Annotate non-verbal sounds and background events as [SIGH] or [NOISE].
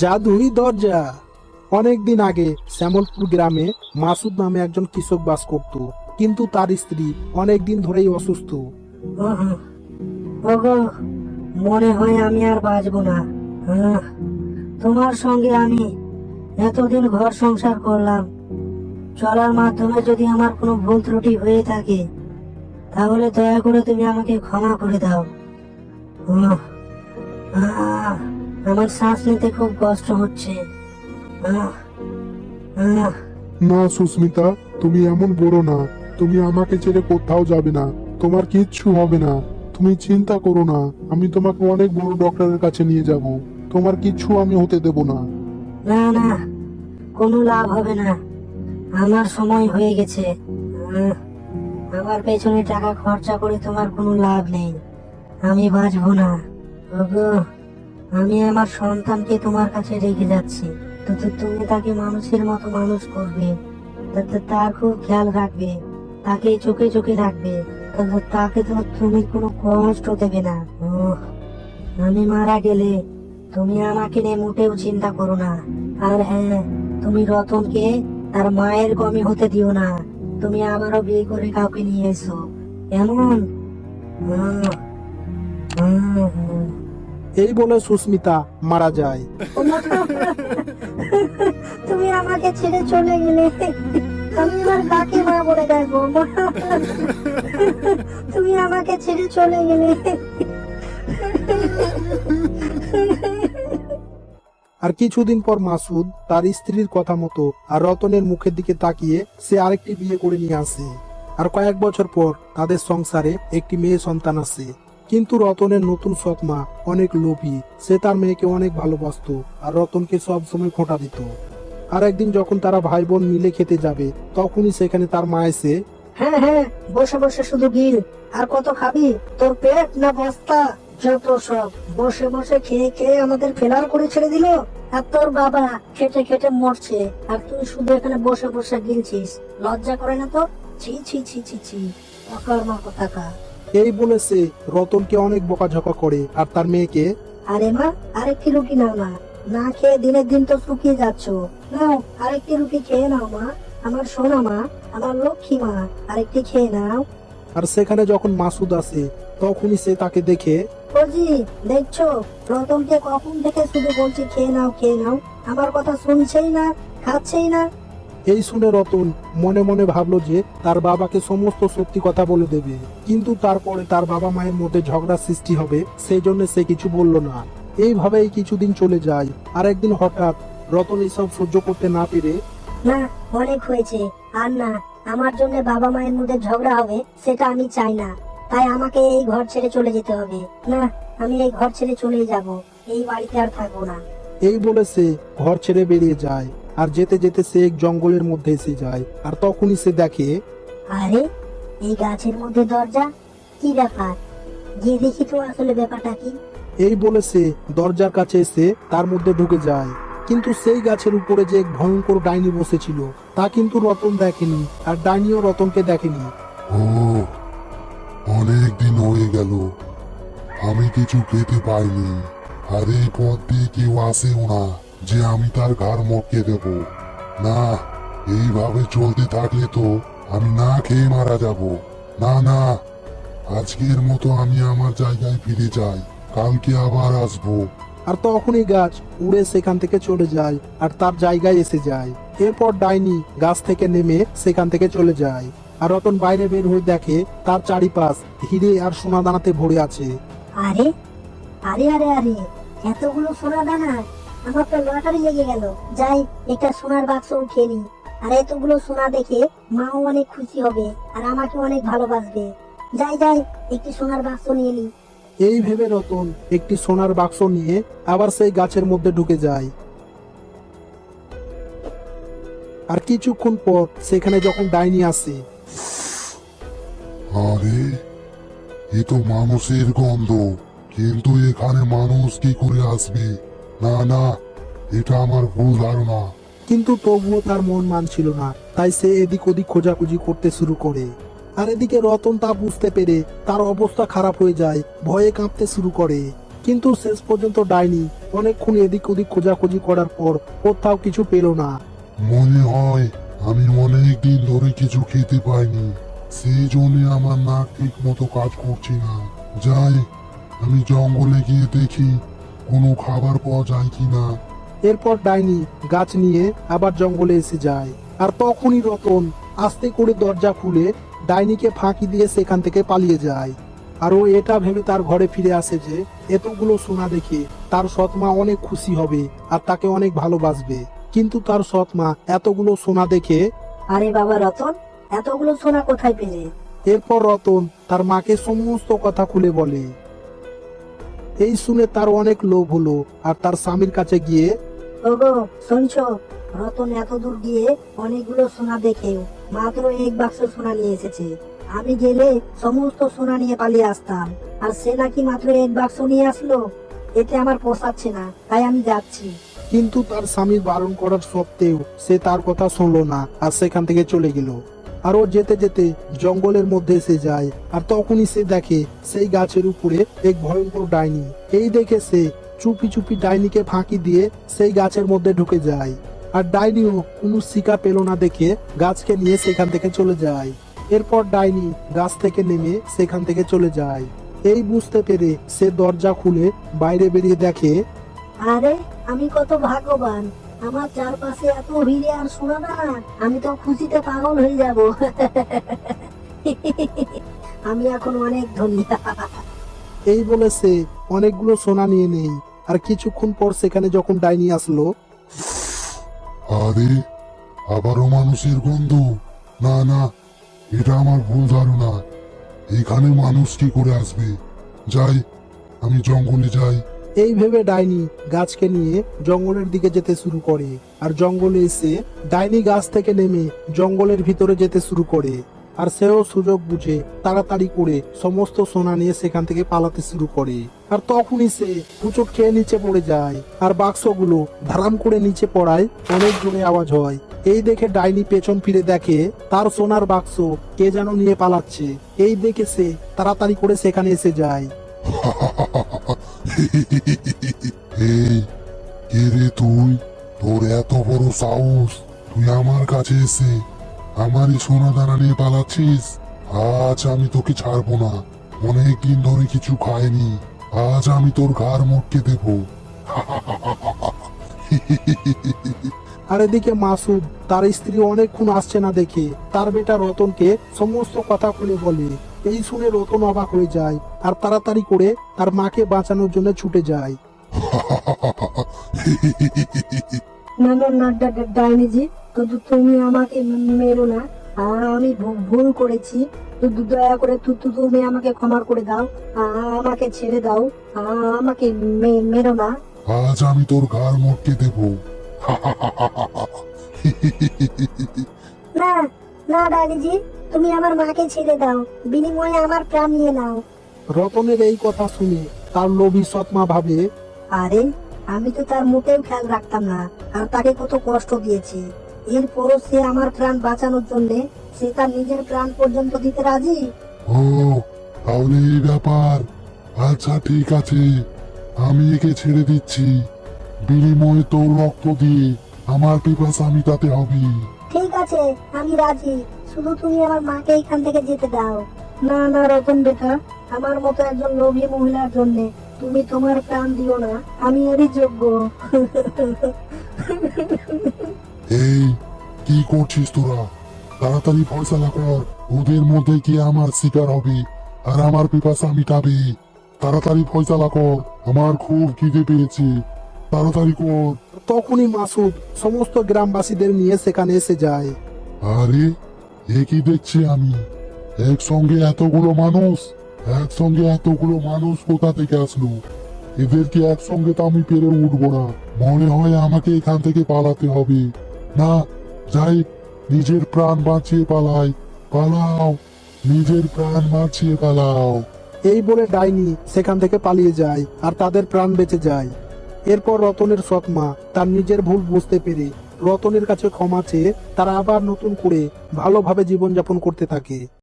জাদুই দরজা। অনেক দিন আগে শ্যামলপুর গ্রামে মাসুদ নামে একজন কৃষক বাস করত কিন্তু তার স্ত্রী অনেক দিন ধরেই অসুস্থ। ওহো, ওগো মনে হয় আমি আর বাঁচবো না। আহ, তোমার সঙ্গে আমি এতদিন ঘর সংসার করলাম। চলার মাধ্যমে যদি আমার কোনো ভুল ত্রুটি হয়ে থাকে তাহলে দয়া করে তুমি আমাকে ক্ষমা করে দাও। উহ, আহ, আমার শ্বাস নিতে খুব কষ্ট হচ্ছে। আহ, আহ, না সুস্মিতা তুমি এমন বড় না। তুমি আমাকে ছেড়ে কোথাও যাবে না। তোমার কিচ্ছু হবে না। তুমি চিন্তা করো না। আমি তোমাকে অনেক বড় ডক্টরের কাছে নিয়ে যাব। তোমার কিচ্ছু আমি হতে দেব না। না না কোনো লাভ হবে না। আমার সময় হয়ে গেছে। আহ, আমার পেছনে টাকা খরচা করে তোমার কোনো লাভ নেই। আমি বাঁচবো না। ওগো। আমি আমার সন্তানকে তোমার কাছে রেখে যাচ্ছি। তো তুমি তাকে মানুষের মতো মানুষ করবে। তার খুব খেয়াল রাখবে। তাকে চোখে চোখে রাখবে। তাকে তো তুমি কোনো কষ্ট দেবে না। আমি মারা গেলে তুমি আমাকে নিয়ে মোটেও চিন্তা করো না। আর হ্যাঁ তুমি রতনকে তার মায়ের কমই হতে দিও না। তুমি আবারও বিয়ে করে কাউকে নিয়ে এসো। এমন? আহ, আহ। এই বলে সুস্মিতা মারা যায়। [LAUGHS] তুমি আমাকে ছেড়ে চলে গেলে আমি আমার কাকে মা বলে [LAUGHS] তুমি আমাকে ছেড়ে চলে গেলে। আর কিছুদিন পর মাসুদ তার স্ত্রীর কথা মতো আর রতনের মুখের দিকে তাকিয়ে সে আরেকটি বিয়ে করে নিয়ে আসে। আর কয়েক বছর পর তাদের সংসারে একটি মেয়ে সন্তান আসে। কিন্তু রতনের নতুন সৎমা অনেক লোভী। সে তার মেয়েকে অনেক ভালোবাসতো আর রতনকে সব সময় খোঁটা দিত। আর একদিন যখন তারা ভাই বোন মিলে খেতে যাবে, তখনই সেখানে তার মা এসে হ্যাঁ হ্যাঁ বসে বসে শুধু গিল। আর কত খাবি? তোর পেট না বস্তা? যত সব বসে বসে খেয়ে খেয়ে আমাদের ফেলার করে ছেড়ে দিল? আর তোর বাবা খেটে খেটে মরছে। আর তুই শুধু এখানে বসে বসে গিলছিস। লজ্জা করে না তো? ছি ছি ছি ছি ছি। অকর্মা কোথাকা এই বলে সে রতনকে অনেক বকাঝকা করে আর তার মেয়েকে? আরে মা আরেকটি রুটি নাও না না খেয়ে দিনের দিন তো শুকিয়ে যাচ্ছ। নাও আরেকটি রুটি খেয়ে নাও মা। আমার সোনা মা আমার লক্ষ্মী মা আরেকটি খেয়ে নাও। আর সেখানে যখন মাসুদ আসে তখনই সে তাকে দেখে ফৌজি দেখছ? রতনকে কখন থেকে শুধু বলছি খেয়ে নাও খেয়ে নাও। আমার কথা শুনছেই না খাচ্ছেই না। এই শুনে রতন মনে মনে ভাবলো যে তার বাবাকে সমস্ত সত্যি কথা বলে দেবে। কিন্তু তারপরে তার বাবা মায়ের মধ্যে ঝগড়া সৃষ্টি হবে সেই জন্য সে কিছু বলল না। এইভাবেই কিছুদিন চলে যায়। আর একদিন হঠাৎ রতন এইসব সহ্য করতে না পেরে না অনেক হয়েছে। আর না আমার জন্য বাবা মায়ের মধ্যে ঝগড়া হবে সেটা আমি চাই না। তাই আমাকে এই ঘর ছেড়ে চলে যেতে হবে। না আমি এই ঘর ছেড়ে চলে যাব। এই বাড়িতে আর থাকব না। এই বলে সে ঘর ছেড়ে বেরিয়ে যায়। আর যেতে যেতে সে এক জঙ্গলের মধ্যে এসে যায় আর তখনই সে দেখে আরে এই গাছের মধ্যে দরজা? কি ব্যাপার? গিয়ে দেখি তো আসলে ব্যাপারটা কি। এই বলে সে দরজার কাছে এসে তার মধ্যে ঢুকে যায়। কিন্তু সেই গাছের উপরে যে এক ভয়ঙ্কর ডাইনি বসেছিল তা কিন্তু রতন দেখেনি আর ডাইনিও রতনকে দেখেনি। ও অনেক দিন হয়ে গেল। আমি কিছু খেতে পাইনি। আর এই পথ দিয়ে কেউ আসেও না। যে আমি তার ঘাড় মটকে দেব। না এইভাবে চলতে থাকলে তো আমি না খেয়ে মারা যাব। না না আজকের মতো আমি আমার জায়গায় ফিরে যাই। কালকে আবার আসব। আর তখনই গাছ উড়ে সেখান থেকে চলে যায় আর তার জায়গায় এসে যায়। এরপর ডাইনি গাছ থেকে নেমে সেখান থেকে চলে যায়। আর রতন বাইরে বের হয়ে দেখে তার চারিপাশ হিরে আর সোনা দানাতে ভরে আছে। আরে আরে আরে আরে এতগুলো সোনা দানা আমার তো লটারি লেগে গেল যাই একটা সোনার বাক্স উঠিয়ে নি আর এতগুলো সোনা দেখে মাও অনেক খুশি হবে আর আমাকে অনেক ভালোবাসবে। যাই যাই একটি সোনার বাক্স নিয়ে নি। এই ভেবে রতন একটি সোনার বাক্স নিয়ে আবার সেই গাছের মধ্যে ঢুকে যায়। আর কিছুক্ষণ পর সেখানে যখন ডাইনি আসে আরে এ তো মানুষের গন্ধ কিন্তু এখানে মানুষ কি করে আসবে? না না এটা আমার ভুল ধারণা। কিন্তু তবুও তার মন মানছিল না। তাই সে এদিক ওদিক খোঁজাখুঁজি করতে শুরু করে। আর এদিকে রতন তা বুঝতে পেরে তার অবস্থা খারাপ হয়ে যায় ভয়ে কাঁপতে শুরু করে। কিন্তু শেষ পর্যন্ত ডাইনি অনেকক্ষণ এদিক ওদিক খোঁজাখুঁজি করার পর কোথাও কিছু পেল না। মনে হয় আমি অনেক দিন ধরে কিছু খেতে পাইনি। সেই জন্য আমার নাক ঠিক মতো কাজ করছে না। যাই আমি জঙ্গলে গিয়ে দেখি কোনো খাবার পাওয়া যায় কিনা এরপর ডাইনি গাছ নিয়ে আবার জঙ্গলে এসে যায়। আর তখনই রতন আস্তে করে দরজা খুলে ডাইনিকে ফাঁকি দিয়ে সেখান থেকে পালিয়ে যায়। আর ও এটা ভেবে তার ঘরে ফিরে আসে যে এতগুলো সোনা দেখে তার সৎমা অনেক খুশি হবে আর তাকে অনেক ভালোবাসবে। কিন্তু তার সৎমা এতগুলো সোনা দেখে আরে বাবা রতন এতগুলো সোনা কোথায় পেলে? এরপর রতন তার মাকে সমস্ত কথা খুলে বলে। এই শুনে তার অনেক লোভ হলো আর তার স্বামীর কাছে গিয়ে ওগো শুনছো? রতন এত দূর গিয়ে অনেকগুলো সোনা দেখেও মাত্র এক বাক্স সোনা নিয়ে এসেছে। আমি গেলে সমস্ত সোনা নিয়ে পালিয়ে আসতাম আর সে নাকি মাত্র এক বাক্স নিয়ে আসলো? এতে আমার পোষাচ্ছে না তাই আমি যাচ্ছি। কিন্তু তার স্বামী বারণ করার সত্ত্বেও সে তার কথা শুনলো না আর সেখান থেকে চলে গেল। আর ও যেতে যেতে জঙ্গলের মধ্যে এসে যায়, আর তখনই সে দেখে সেই গাছের উপরে এক ভয়ঙ্কর ডাইনি। এই দেখে সে চুপি চুপি ডাইনিকে ফাঁকি দিয়ে সেই গাছের মধ্যে ঢুকে যায়, আর ডাইনিও কোনো শিকা পেল না দেখে গাছকে নিয়ে সেখান থেকে চলে যায়। এরপর ডাইনি গাছ থেকে নেমে সেখান থেকে চলে যায়। এই বুঝতে পেরে সে দরজা খুলে বাইরে বেরিয়ে দেখে, আরে, আমি কত ভাগ্যবান। আমার চারপাশে এত হিরে আর সোনা না আমি তো খুশিতে পাগল হয়ে যাব। আমি এখন অনেক ধনী। এই বলে সে অনেকগুলো সোনা নিয়ে নেই আর কিছুক্ষণ পর সেখানে যখন ডাইনি আসলো আরে আবারও মানুষের গন্ধ। না না এটা আমার ভুল ধারণা। এখানে মানুষ কি করে আসবে? যাই আমি জঙ্গলে যাই। এই ভেবে ডাইনি গাছকে নিয়ে জঙ্গলের দিকে যেতে শুরু করে, আর জঙ্গলে এসে ডাইনি গাছ থেকে নেমে জঙ্গলের ভিতরে যেতে শুরু করে, আর সেও সুযোগ বুঝে তাড়াতাড়ি করে সমস্ত সোনা নিয়ে সেখান থেকে পালাতে শুরু করে। আর তখনই সে উচট খেয়ে নিচে পড়ে যায়, আর বাক্সগুলো ধারাম করে নিচে পড়ায় অনেক জোরে আওয়াজ হয়। এই দেখে ডাইনি পেছন ফিরে দেখে তার সোনার বাক্স কে যেন নিয়ে পালাচ্ছে। এই দেখে সে তাড়াতাড়ি করে সেখানে এসে যায়। [LAUGHS] এই কে রে তুই? তোর এত বড় সাহস। তুই আমার কাছে এসে আমারই সোনা দানা নিয়ে পালাচ্ছিস। আজ আমি তোকে ছাড়বো না। অনেক দিন ধরে কিছু খাইনি। আজ আমি তোর ঘাড় মটকে দেব। আর এদিকে মাসুদ, তার স্ত্রী অনেকক্ষণ আসছে না দেখে। তার বেটা রতনকে সমস্ত কথা খুলে বলে। এই শুনে রতন অবাক হয়ে যায় আর তাড়াতাড়ি করে তার মাকে বাঁচানোর জন্য ছুটে যায়। না না না ডা- ডা- ডাইনিজি তো তুমি আমাকে মেরো না আর আমি ভুল করেছি। তো দয়া করে তু- তু- তুমি আমাকে ক্ষমা করে দাও আমাকে ছেড়ে দাও আমাকে মেরো না। আজ আমি তোর ঘাড় মটকে দেব। না না ডাইনিজি তুমি আমার মাকে ছেড়ে দাও বিনিময়ে আমার প্রাণ নিয়ে নাও। রতনের এই কথা শুনে তার লোভী সৎমা ভাবে আরে আমি তো তার মোটেও খেয়াল রাখতাম না আর তাকে কত কষ্ট দিয়েছি। এরপরও সে আমার প্রাণ বাঁচানোর জন্য সে তার নিজের প্রাণ পর্যন্ত দিতে রাজি? ও তাহলে এই ব্যাপার। আচ্ছা ঠিক আছে। আমি একে ছেড়ে দিচ্ছি। বিনিময়ে তোর রক্ত দিয়ে আমার পিপাস আমি মিটাতে হবে। ঠিক আছে আমি রাজি। শুধু তুমি আমার মাকে এখান থেকে যেতে দাও। না না রতন বেটা আমার মতো একজন লোভী মহিলার জন্য তুমি তোমার প্রাণ দিও না আমি এরই যোগ্য। এই কি করছিস তোরা? তাড়াতাড়ি ফয়সালা কর ওদের মধ্যে কি আমার শিকার হবে আর আমার পিপাসা মিটাবে। তাড়াতাড়ি ফয়সালা কর আমার খুব খিদে পেয়েছে। তাড়াতাড়ি কর। তখনই মাসুদ সমস্ত গ্রামবাসীদের নিয়ে সেখানে এসে যায়। আরে এ কি দেখছি আমি? একসঙ্গে এতগুলো মানুষ? একসঙ্গে এতগুলো মানুষ কোথা থেকে আসলো? এদেরকে একসঙ্গে তো আমি পেরে উঠবো না। মনে হয় আমাকে এখান থেকে পালাতে হবে। না, যাই, নিজের প্রাণ বাঁচিয়ে পালাই। পালাও, নিজের প্রাণ বাঁচিয়ে পালাও। এই বলে ডাইনি সেখান থেকে পালিয়ে যায় আর তাদের প্রাণ বেঁচে যায়। এরপর রতনের সৎমা তার নিজের ভুল বুঝতে পেরে রতনের কাছে ক্ষমা চেয়ে তারা আবার নতুন করে ভালোভাবে জীবনযাপন করতে থাকে।